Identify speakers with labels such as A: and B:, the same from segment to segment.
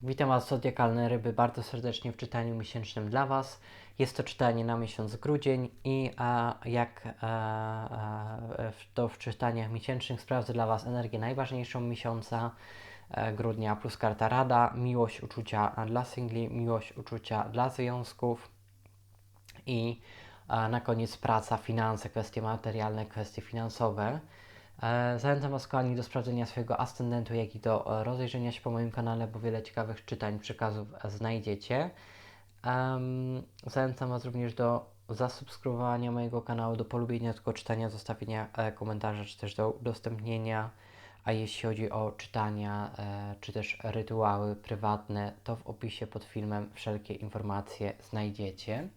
A: Witam Was, zodiakalne ryby, bardzo serdecznie w czytaniu miesięcznym dla Was. Jest to czytanie na miesiąc grudzień i a, jak a, a, w- to w czytaniach miesięcznych sprawdzę dla Was energię najważniejszą miesiąca e, grudnia plus karta rada, miłość uczucia dla singli, miłość uczucia dla związków i a, na koniec praca, finanse, kwestie materialne, kwestie finansowe. E, Zachęcam Was, kochani, do sprawdzenia swojego ascendentu, jak i do e, rozejrzenia się po moim kanale, bo wiele ciekawych czytań, przekazów e, znajdziecie. Em, zachęcam Was również do zasubskrybowania mojego kanału, do polubienia tego czytania, zostawienia e, komentarza, czy też do udostępnienia. A jeśli chodzi o czytania, e, czy też rytuały prywatne, to w opisie pod filmem wszelkie informacje znajdziecie.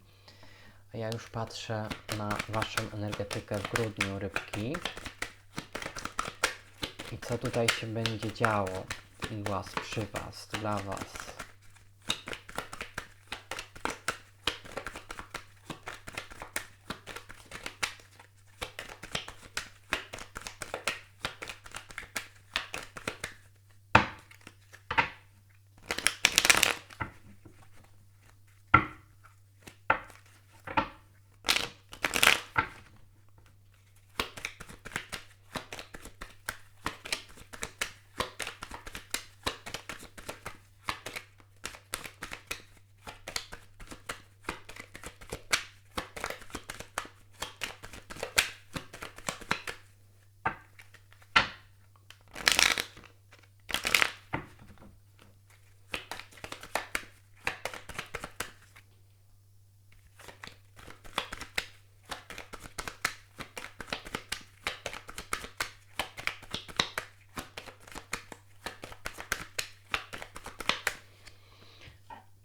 A: Ja już patrzę na Waszą energetykę w grudniu, rybki. I co tutaj się będzie działo u Was, przy Was, dla Was?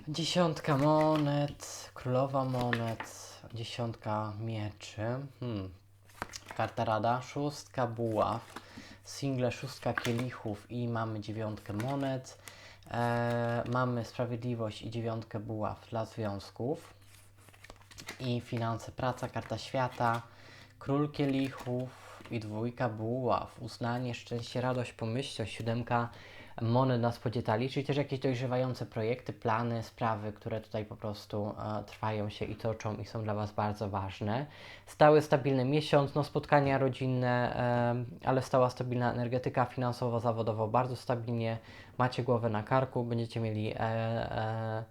A: Dziesiątka monet, królowa monet, dziesiątka mieczy, hmm. karta rada, szóstka buław, single szóstka kielichów i mamy dziewiątkę monet, e, mamy sprawiedliwość i dziewiątkę buław dla związków. I finanse, praca, karta świata, król kielichów i dwójka buław, uznanie, szczęście, radość, pomyślność, siódemka monet nas podzietali, czyli też jakieś dojrzewające projekty, plany, sprawy, które tutaj po prostu e, trwają się i toczą i są dla Was bardzo ważne. Stały, stabilny miesiąc, no spotkania rodzinne, e, ale stała, stabilna energetyka finansowo, zawodowo, bardzo stabilnie, macie głowę na karku, będziecie mieli e, e,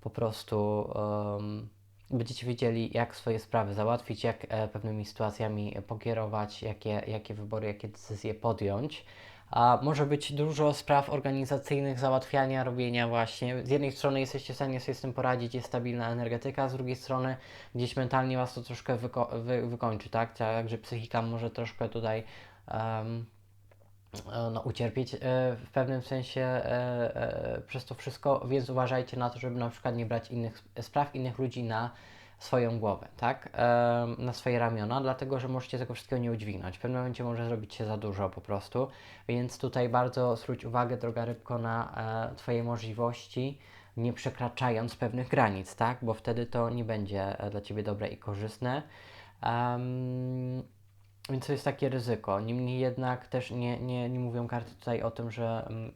A: po prostu... em, będziecie wiedzieli, jak swoje sprawy załatwić, jak e, pewnymi sytuacjami pokierować, jakie, jakie wybory, jakie decyzje podjąć. A może być dużo spraw organizacyjnych, załatwiania, robienia właśnie. Z jednej strony jesteście w stanie sobie z tym poradzić, jest stabilna energetyka, z drugiej strony gdzieś mentalnie was to troszkę wyko- wy- wykończy, tak? Także psychika może troszkę tutaj e, no, ucierpieć e, w pewnym sensie e, e, przez to wszystko, więc uważajcie na to, żeby na przykład nie brać innych spraw, innych ludzi na swoją głowę, tak? Na swoje ramiona, dlatego że możecie tego wszystkiego nie udźwignąć. W pewnym momencie może zrobić się za dużo po prostu, więc tutaj bardzo zwróć uwagę, droga rybko, na e, Twoje możliwości, nie przekraczając pewnych granic, tak? Bo wtedy to nie będzie e, dla Ciebie dobre i korzystne. Em, więc to jest takie ryzyko. Niemniej jednak też nie, nie, nie mówią karty tutaj o tym, że mm,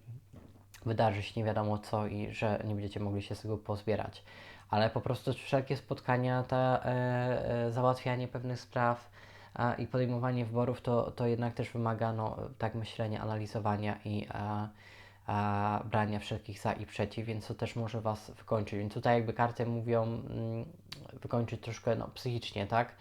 A: wydarzy się nie wiadomo co i że nie będziecie mogli się z tego pozbierać. Ale po prostu wszelkie spotkania, ta, e, e, załatwianie pewnych spraw a, i podejmowanie wyborów, to, to jednak też wymaga no, tak myślenia, analizowania i a, a, brania wszelkich za i przeciw, więc to też może Was wykończyć. Więc tutaj jakby karty mówią mm, wykończyć troszkę no, psychicznie, tak?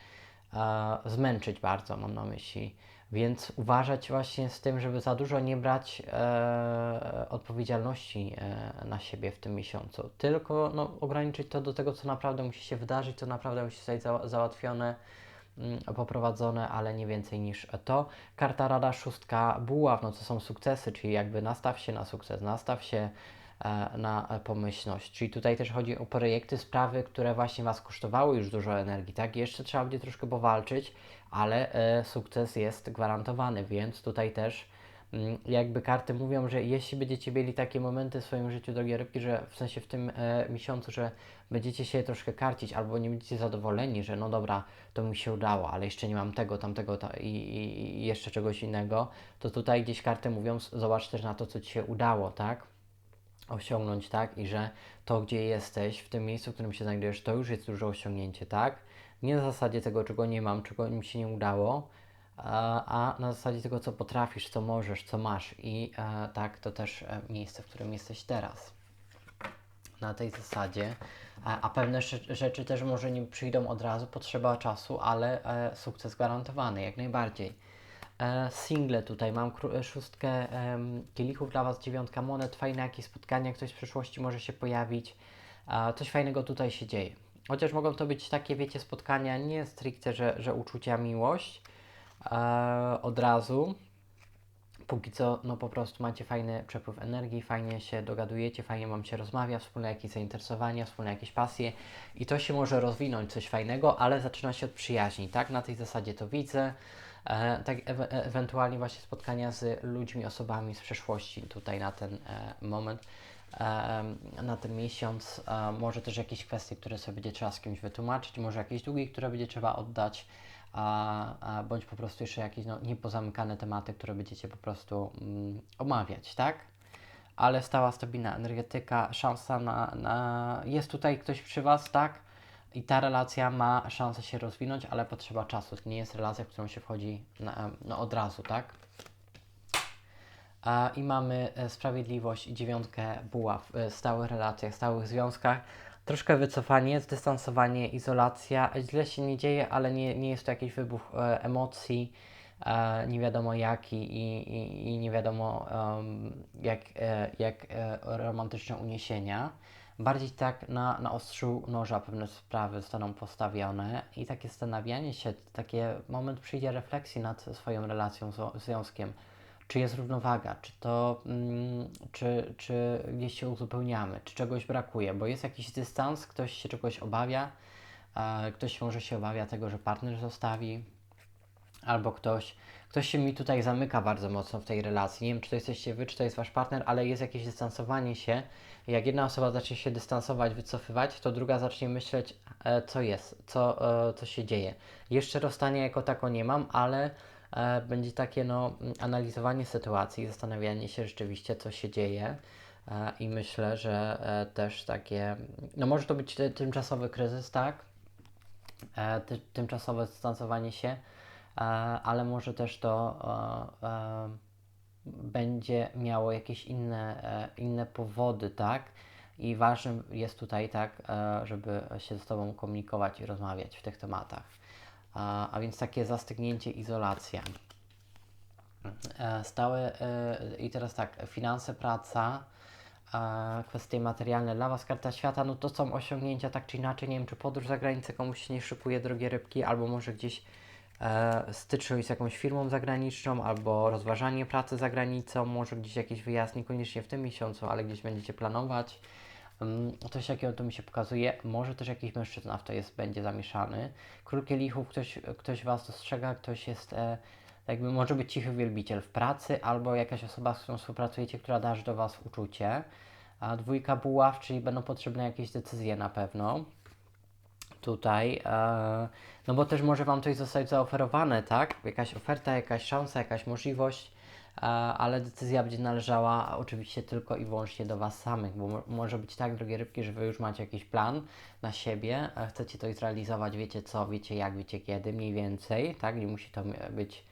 A: e, zmęczyć bardzo, mam na myśli. Więc uważać właśnie z tym, żeby za dużo nie brać e, odpowiedzialności e, na siebie w tym miesiącu. Tylko no, ograniczyć to do tego, co naprawdę musi się wydarzyć, co naprawdę musi zostać za, załatwione, mm, poprowadzone, ale nie więcej niż to. Karta Rada Szóstka Buław, no to są sukcesy, czyli jakby nastaw się na sukces, nastaw się na e, pomyślność. Czyli tutaj też chodzi o projekty, sprawy, które właśnie Was kosztowały już dużo energii, tak? Jeszcze trzeba będzie troszkę powalczyć, ale e, sukces jest gwarantowany, więc tutaj też mm, jakby karty mówią, że jeśli będziecie mieli takie momenty w swoim życiu, drogie rybki, że w sensie w tym e, miesiącu, że będziecie się troszkę karcić albo nie będziecie zadowoleni, że no dobra, to mi się udało, ale jeszcze nie mam tego, tamtego ta, i, i, jeszcze czegoś innego, to tutaj gdzieś karty mówią, zobacz też na to, co Ci się udało, tak? Osiągnąć, tak? I że to, gdzie jesteś, w tym miejscu, w którym się znajdujesz, to już jest duże osiągnięcie, tak? Nie na zasadzie tego, czego nie mam, czego mi się nie udało, a, na zasadzie tego, co potrafisz, co możesz, co masz. I e, tak, to też e, miejsce, w którym jesteś teraz. Na tej zasadzie. A, a pewne rzeczy też może nie przyjdą od razu, potrzeba czasu, ale e, sukces gwarantowany, jak najbardziej. E, single tutaj mam e, szóstkę kielichów dla Was, dziewiątka monet, fajne jakieś spotkania, ktoś z przyszłości może się pojawić. Coś fajnego tutaj się dzieje. Chociaż mogą to być takie, wiecie, spotkania nie stricte, że, że uczucia, miłość e, od razu. Póki co, no po prostu macie fajny przepływ energii, fajnie się dogadujecie, fajnie Wam się rozmawia, wspólne jakieś zainteresowania, wspólne jakieś pasje i to się może rozwinąć, coś fajnego, ale zaczyna się od przyjaźni, tak? Na tej zasadzie to widzę. E, tak e- ewentualnie właśnie spotkania z ludźmi, osobami z przeszłości tutaj na ten e, moment, e, na ten miesiąc. E, może też jakieś kwestie, które sobie będzie trzeba z kimś wytłumaczyć, może jakieś długi, które będzie trzeba oddać, a, a, bądź po prostu jeszcze jakieś no, niepozamykane tematy, które będziecie po prostu mm, omawiać, tak? Ale stała, stabilna energetyka, szansa na, na... Jest tutaj ktoś przy Was, tak? I ta relacja ma szansę się rozwinąć, ale potrzeba czasu. To nie jest relacja, w którą się wchodzi na, no, od razu, tak? I mamy e, sprawiedliwość i dziewiątkę buław w stałych relacjach, stałych związkach. Troszkę wycofanie, zdystansowanie, izolacja. Źle się nie dzieje, ale nie, nie jest to jakiś wybuch e, emocji, e, nie wiadomo jaki i, i, i nie wiadomo em, jak, e, jak e, romantyczne uniesienia. Bardziej tak na, na ostrzu noża pewne sprawy zostaną postawione i takie zastanawianie się, taki moment przyjdzie refleksji nad swoją relacją, z związkiem. Czy jest równowaga, czy to, mm, czy, czy gdzieś się uzupełniamy, czy czegoś brakuje, bo jest jakiś dystans, ktoś się czegoś obawia, e, ktoś może się obawia tego, że partner zostawi, albo ktoś, ktoś się mi tutaj zamyka bardzo mocno w tej relacji. Nie wiem, czy to jesteście wy, czy to jest wasz partner, ale jest jakieś dystansowanie się. Jak jedna osoba zacznie się dystansować, wycofywać, to druga zacznie myśleć, e, co jest, co, e, co się dzieje. Jeszcze rozstania jako tako nie mam, ale e, będzie takie no, analizowanie sytuacji, zastanawianie się rzeczywiście, co się dzieje. I myślę, że też takie, no może to być ty- tymczasowy kryzys, tak? Ty, tymczasowe dystansowanie się, ale może też to e, e, będzie miało jakieś inne, e, inne powody, tak? I ważnym jest tutaj, tak, e, żeby się ze Tobą komunikować i rozmawiać w tych tematach. A, a więc takie zastygnięcie, izolacja. E, Stałe e, i teraz tak, finanse, praca, e, kwestie materialne dla Was, karta świata, no to są osiągnięcia tak czy inaczej, nie wiem czy podróż za granicę komuś nie szykuje, drogie rybki, albo może gdzieś e, styczność z jakąś firmą zagraniczną, albo rozważanie pracy za granicą, może gdzieś jakiś wyjazd, niekoniecznie w tym miesiącu, ale gdzieś będziecie planować. Mm, Coś takiego to mi się pokazuje. Może też jakiś mężczyzna w to jest, będzie zamieszany. Król kielichów, ktoś, ktoś Was dostrzega, ktoś jest, e, jakby może być cichy wielbiciel w pracy, albo jakaś osoba, z którą współpracujecie, która darzy do Was uczucie. A dwójka buław, czyli będą potrzebne jakieś decyzje na pewno tutaj, e, no bo też może Wam coś zostać zaoferowane, tak? Jakaś oferta, jakaś szansa, jakaś możliwość, e, ale decyzja będzie należała oczywiście tylko i wyłącznie do Was samych, bo mo- może być tak, drogie rybki, że Wy już macie jakiś plan na siebie, e, chcecie to zrealizować, wiecie co, wiecie jak, wiecie kiedy, mniej więcej, tak? Nie musi to być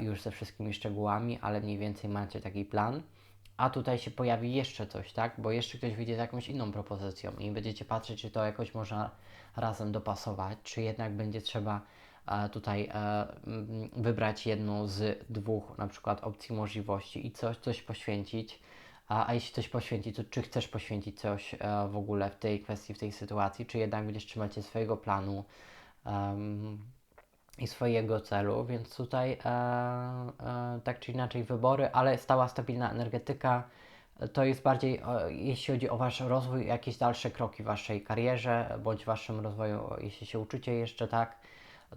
A: już ze wszystkimi szczegółami, ale mniej więcej macie taki plan. A tutaj się pojawi jeszcze coś, tak? Bo jeszcze ktoś wyjdzie z jakąś inną propozycją i będziecie patrzeć, czy to jakoś można razem dopasować, czy jednak będzie trzeba e, tutaj e, mm, wybrać jedną z dwóch na przykład opcji możliwości i coś, coś poświęcić. A, a jeśli coś poświęcić, to czy chcesz poświęcić coś e, w ogóle w tej kwestii, w tej sytuacji, czy jednak będziesz trzymać się swojego planu em, i swojego celu, więc tutaj e, e, tak czy inaczej wybory, ale stała stabilna energetyka. To jest bardziej, e, jeśli chodzi o Wasz rozwój, jakieś dalsze kroki w Waszej karierze, bądź Waszym rozwoju, jeśli się uczycie jeszcze, tak,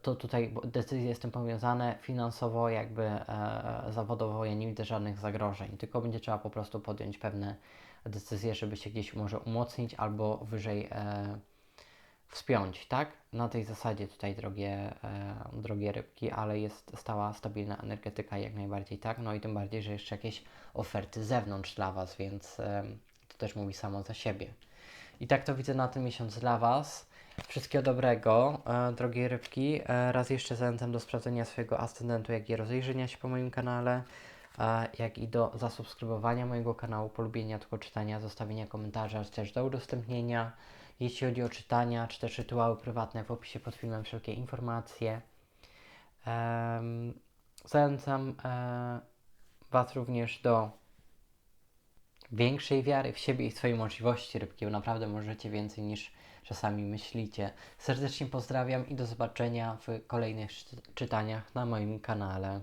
A: to tutaj decyzje z tym powiązane finansowo, jakby e, zawodowo, ja nie widzę żadnych zagrożeń, tylko będzie trzeba po prostu podjąć pewne decyzje, żeby się gdzieś może umocnić albo wyżej e, wspiąć, tak? Na tej zasadzie tutaj, drogie, e, drogie rybki, ale jest stała, stabilna energetyka jak najbardziej, tak? No i tym bardziej, że jeszcze jakieś oferty z zewnątrz dla Was, więc e, To też mówi samo za siebie. I tak to widzę na ten miesiąc dla Was. Wszystkiego dobrego, e, drogie rybki. E, raz jeszcze zachęcam do sprawdzenia swojego ascendentu, jak i rozejrzenia się po moim kanale, e, jak i do zasubskrybowania mojego kanału, polubienia tego czytania, zostawienia komentarza, też do udostępnienia. Jeśli chodzi o czytania, czy też rytuały prywatne, w opisie pod filmem wszelkie informacje. Em, zachęcam e, Was również do większej wiary w siebie i w swoje możliwości rybki, bo naprawdę możecie więcej niż czasami myślicie. Serdecznie pozdrawiam i do zobaczenia w kolejnych czyt- czytaniach na moim kanale.